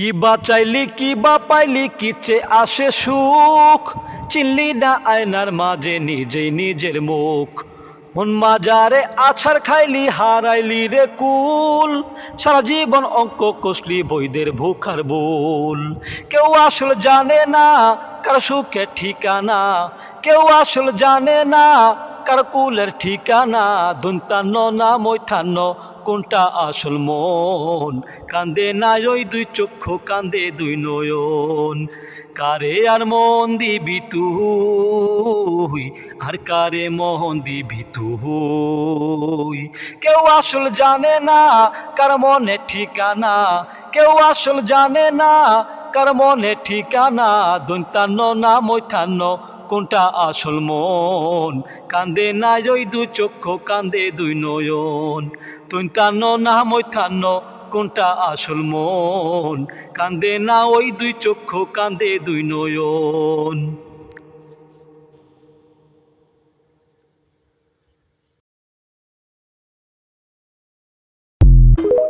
কি বা চাইলি, কি বা পাইলি কিচে আসে সুখ? চিনলি না আয়নার মাঝে নিজেই নিজের মুখ। মন মাজারে আছাড় খাইলি, হারাইলি রে কুল। সারা জীবন অঙ্ক কষলি বইদের ভুখার বুল কেউ আসল জানে না কার সুখের ঠিকানা। কেউ আসল জানে না কার কুলের ঠিকানা? দুন্তান্ন না মৈথান্ন? কোনটা আসল মন? কান্দে না ওই দুই চক্ষু, কান্দে দুই নয়ন। কারে আর মন দিবি তুই? আর কারে মন দিবি তুই? কেউ আসল জানে না কার মনে ঠিকানা। কেউ আসল জানে না কার মনে ঠিকানা। দন্তান্ন না মৈথান্ন? কোনটা আসল মন? কান্দে না ওই দু চক্ষু, কান্দে দুই নয়ন। তৈতান্ন না মৈথান্ন, কোনটা আসল মন? কান্দে না ওই দুই চক্ষু, কান্দে দুই নয়ন। you